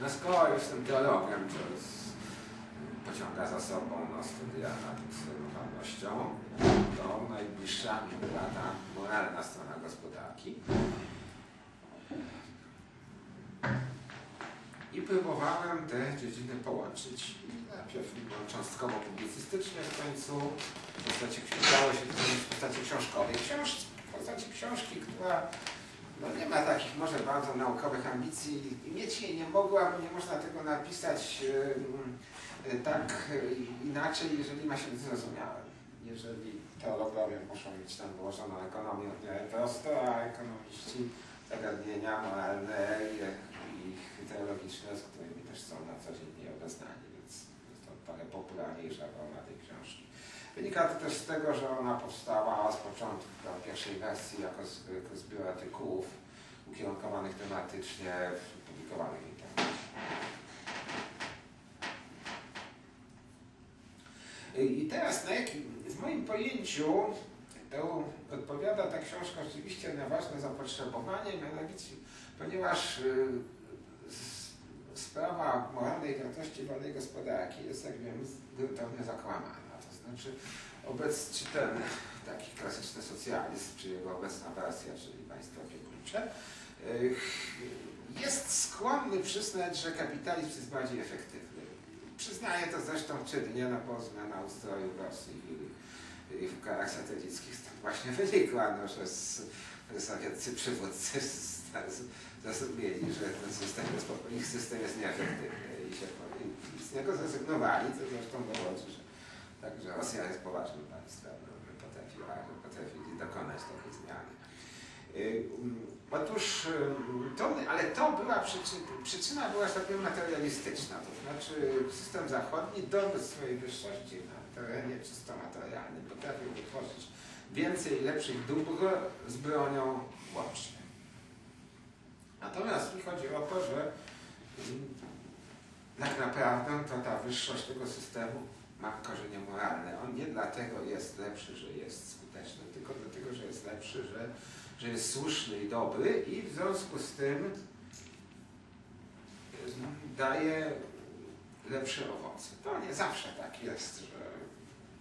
No skoro jestem teologiem, to jest, pociąga za sobą no, studia nad moralnością, to najbliższa mi moralna strona gospodarki. I próbowałem te dziedziny połączyć. Najpierw cząstkowo publicystycznie, w końcu w postaci, się w postaci książkowej. Książ, w postaci książki, która no nie ma takich może bardzo naukowych ambicji i mieć jej nie mogła, bo nie można tego napisać yy, tak yy, inaczej, jeżeli ma się być zrozumiałe. Jeżeli teologowie muszą mieć tam wyłożoną ekonomię od miarę prosto, a ekonomiści zagadnienia moralne i teologiczne, z którymi też są na co dzień nieobeznani, więc jest to trochę popularniejsza forma tej książki. Wynika to też z tego, że ona powstała z początku, w pierwszej wersji, jako, jako zbiór artykułów ukierunkowanych tematycznie, publikowanych w internecie. I teraz na w moim pojęciu to odpowiada ta książka rzeczywiście na ważne zapotrzebowanie, mianowicie, ponieważ y, sprawa moralnej wartości wolnej gospodarki jest, jak wiem, gruntownie zakłamana. To znaczy, obec, czy ten taki klasyczny socjalizm, czy jego obecna wersja, czyli państwo opiekuńcze, jest skłonny przyznać, że kapitalizm jest bardziej efektywny. Przyznaje to zresztą czynnie, no bo zmiana ustroju w Rosji i, i w krajach satelickich stąd właśnie wynikła, no, że sowieccy przywódcy zrozumieli, że ten system jest, ich system jest nieefektywny i się i z niego zrezygnowali, co zresztą dowodzi, że Także Rosja jest poważnym państwem, że potrafiła, potrafili dokonać takiej zmiany. Y, um, otóż, y, to, ale to była przyczyna, przyczyna była, tak powiem, materialistyczna. To znaczy system zachodni do swojej wyższości na terenie czysto materialnym potrafił wytworzyć więcej lepszych dóbr z bronią łącznie. Natomiast mi chodzi o to, że mm, tak naprawdę to ta wyższość tego systemu ma korzenie moralne. On nie dlatego jest lepszy, że jest skuteczny, tylko dlatego, że jest lepszy, że, że jest słuszny i dobry i w związku z tym daje lepsze owoce. To nie zawsze tak jest, że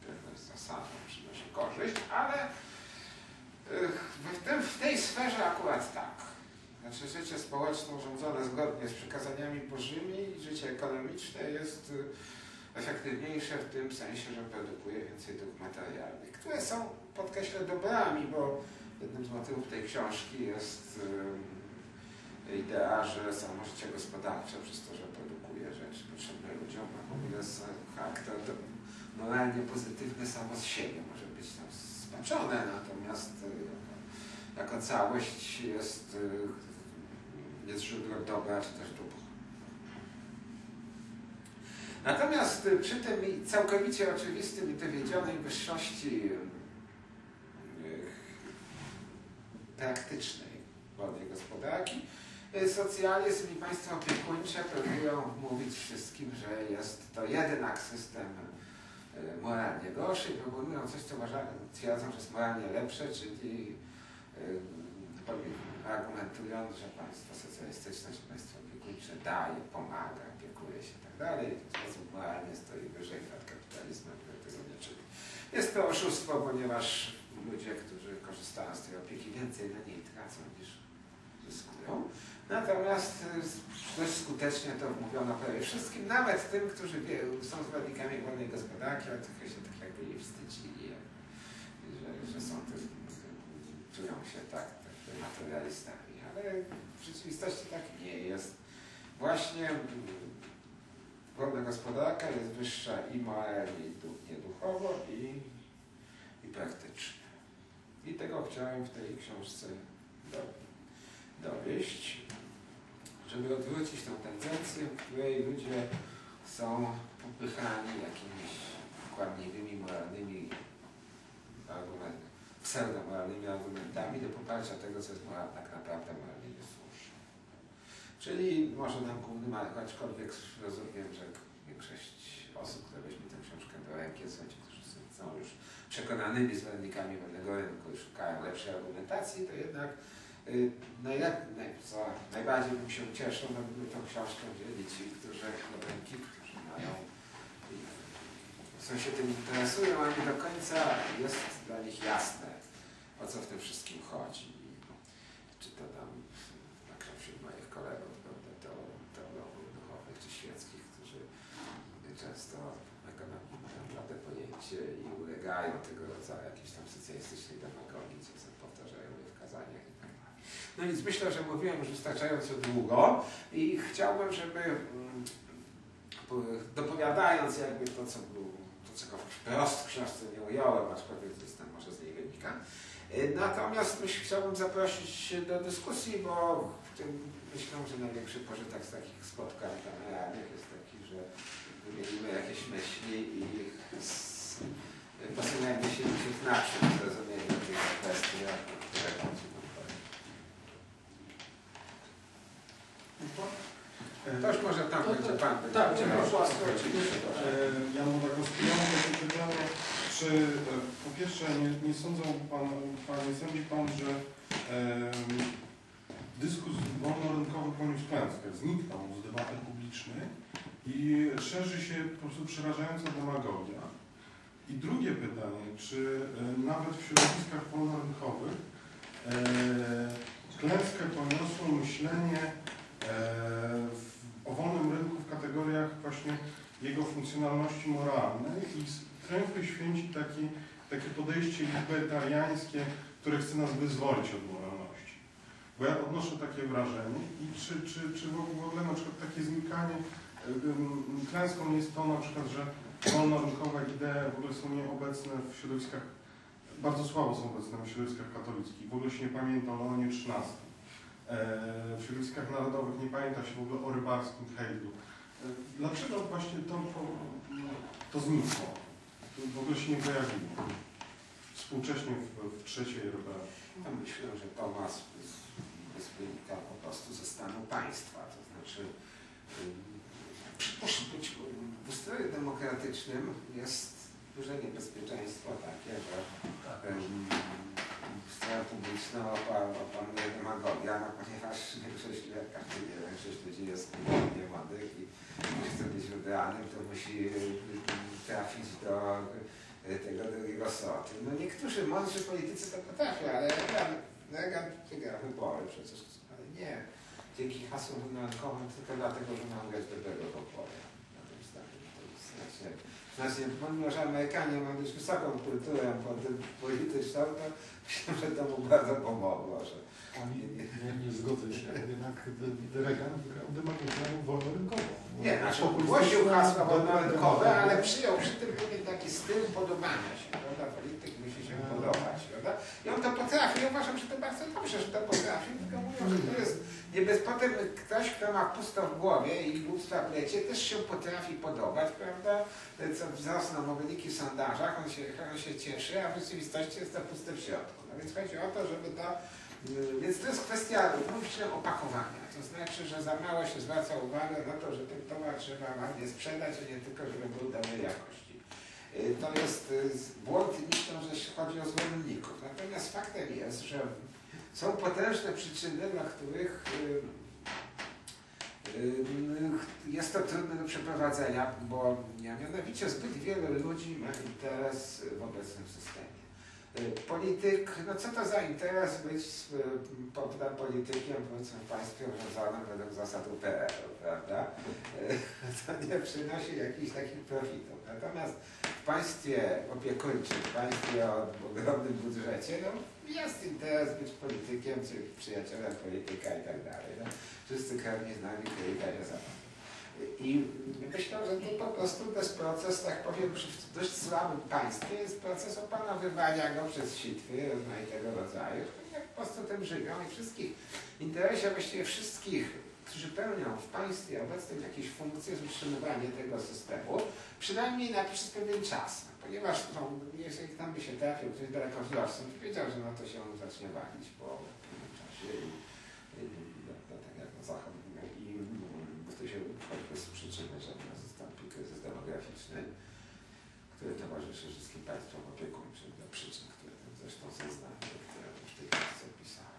pewność zasadą przynosi korzyść, ale w, tym, w tej sferze akurat tak. Znaczy życie społeczne urządzone zgodnie z przekazaniami bożymi, życie ekonomiczne jest efektywniejsze w tym sensie, że produkuje więcej dóbr materialnych, które są, podkreślę, dobrami, bo jednym z motywów tej książki jest idea, że samo życie gospodarcze przez to, że produkuje rzeczy potrzebne ludziom, ma w ogóle charakter moralnie pozytywny samo z siebie, może być tam spaczone, natomiast y, jako, jako całość jest, y, jest źródłem dobra czy też dóbr. Natomiast y, przy tym całkowicie oczywistym i dowiedzionej wyższości y, praktycznej wolnej gospodarki, y, socjalizm i państwo opiekuńcze próbują mówić wszystkim, że jest to jednak system moralnie gorszy i proponują coś, co twierdzą, że jest moralnie lepsze, czyli argumentując, że państwo socjalistyczne daje, pomaga, opiekuje się dalej, w sposób moralnie stoi wyżej nad kapitalizmem, który tego nie czyni. Jest to oszustwo, ponieważ ludzie, którzy korzystają z tej opieki, więcej na niej tracą niż zyskują. Natomiast y, dość skutecznie to wmówiono prawie wszystkim, nawet tym, którzy są zwolennikami wolnej gospodarki, ale trochę się tak jakby jej wstydzili, że, że są też, czują się tak, tak materialistami. Ale w rzeczywistości tak nie jest. Właśnie wolna gospodarka jest wyższa i moralnie, i duchowo, i, i praktycznie. I tego chciałem w tej książce do, dowieść, żeby odwrócić tę tendencję, w której ludzie są popychani jakimiś kłamliwymi, moralnymi argumentami, pseudo-moralnymi argumentami do poparcia tego, co jest tak naprawdę moralnie Czyli może nam głównym, aczkolwiek rozumiem, że większość osób, które weźmie tę książkę do ręki, są ci, którzy są już przekonanymi zwolennikami wolnego rynku i szukają lepszej argumentacji, to jednak Y, Najlep, naj, co najbardziej bym się cieszył, no gdyby tą książkę wzięli ci, którzy ręki, którzy mają są się tym interesują, a nie do końca jest dla nich jasne, o co w tym wszystkim chodzi. Czy to tam, tak jak wśród moich kolegów, prawda, teologów duchowych czy świeckich, którzy często ekonomii mają naprawdę pojęcie i ulegają tego rodzaju jakiejś tam socjalistycznej demagogii, co sobie powtarzają je w kazaniach i tak dalej. No więc myślę, że mówiłem już wystarczająco długo i chciałbym, żeby mm, dopowiadając jakby to, co było czego wprost w książce nie ująłem, aczkolwiek gdzieś tam może z niej wynika. Y, natomiast myśl, chciałbym zaprosić do dyskusji, bo myślę, że największy pożytek z takich spotkań kameralnych jest taki, że wymienimy jakieś myśli i posuniemy się gdzieś naprzód w zrozumieniu tych kwestii, które chodzimy. Toż może tam No będzie to- Pan. tak, będzie proszę, miał- proszę, oczywiście. E, Ja mam taką pytanie, czy e, po pierwsze nie, nie sądzą pan, pan, nie sądzi pan, że em, dyskurs wolnorynkowy poniósł klęskę, zniknął z debaty publicznej i szerzy się po prostu przerażająca demagogia. I drugie pytanie, czy e, nawet w środowiskach wolnorynkowych e, klęskę poniosło myślenie e, w, o wolnym rynku w kategoriach właśnie jego funkcjonalności moralnej i z tręchy święci taki, takie podejście libertariańskie, które chce nas wyzwolić od moralności. Bo ja odnoszę takie wrażenie i czy, czy, czy w ogóle na przykład takie znikanie, klęską jest to na przykład, że wolnorynkowe idee w ogóle są nieobecne w środowiskach, bardzo słabo są obecne w środowiskach katolickich, w ogóle się nie pamięta o Leonie XIII. W środowiskach narodowych nie pamięta się w ogóle o rybarskim hejdu. E, Dlaczego właśnie to, to, znikło? W ogóle się nie pojawiło. Współcześnie w, w trzeciej RP. No myślę, że to ma z- z- z- wynika po prostu ze stanu państwa. To znaczy, w ustroju demokratycznym jest duże niebezpieczeństwo takie, że ym, strona publiczna opa- opanuje demagogia, no ponieważ większość, każdy wie, większość ludzi jest nie młodych i chce być wybranym, to musi ym, trafić do y, tego drugiego sortu. No niektórzy mądrzy politycy to potrafią, ale Reagan, Reagan wygrał wybory przecież, ale nie. Dzięki hasłom wynankowym tylko dlatego, że mam grać dobrego wybory. Na tym zdaniu. To jest znacznie, znacznie, pomimo, że Amerykanie mają dość wysoką kulturę po- polityczną, to myślę, że to mu bardzo pomogło, że Ani nie, nie zgodzę się, jednak Reagan wygrał demagogią wolnorynkową. Nie, znaczy Populistyczną, głosił hasła wolnorynkowe, ale przyjął przy tym pewien taki styl podobania się, prawda? Polityk musi się podobać, prawda? I on to potrafi, ja uważam, że to bardzo dobrze, że to potrafi, tylko mówią, że to jest niebez... Potem ktoś, kto ma pusto w głowie i głupstwa plecie, też się potrafi podobać, prawda? Co wzrosną mu wyniki w sondażach, on się, on się cieszy, a w rzeczywistości jest to puste w środku. No więc chodzi o to, żeby to Yy, Więc to jest kwestia, mówimy opakowania. To znaczy, że za mało się zwraca uwagę na to, że ten towar trzeba ładnie sprzedać, a nie tylko, żeby był dobrej jakości. Yy, To jest yy, błąd, myślę, że chodzi o zwolenników. Natomiast faktem jest, że są potężne przyczyny, dla których yy, yy, jest to trudne do przeprowadzenia, bo mianowicie zbyt wielu ludzi ma interes w obecnym systemie. Y, Polityk, no co to za interes być y, prawda, politykiem w państwie rządzonym według zasad UPR-u, prawda? Y, To nie przynosi jakichś takich profitów. Natomiast w państwie opiekuńczym, w państwie o ogromnym budżecie, no jest interes być politykiem, czy przyjacielem polityka i tak dalej. No, wszyscy krewni znani polityka nie za i myślę, że to po prostu jest proces, tak powiem, przy dość słabym państwie, jest proces opanowywania go przez sitwy rozmaitego rodzaju, które po prostu tym żywią i wszystkich, w interesie właściwie wszystkich, którzy pełnią w państwie obecnym jakieś funkcje, jest utrzymywanie tego systemu, przynajmniej na przez pewien czas ponieważ no, jeżeli tam by się trafił ktoś dalekowzroczny, to wiedział, że na no, to się on zacznie bawić po pewnym czasie i, i, no, no, tak jak na zachód no, i to się choćby z przyczyny, że nastąpi kryzys demograficzny, który towarzyszy wszystkim państwom opiekuńczym dla przyczyn, które zresztą są znane, które już w tej książce pisałem.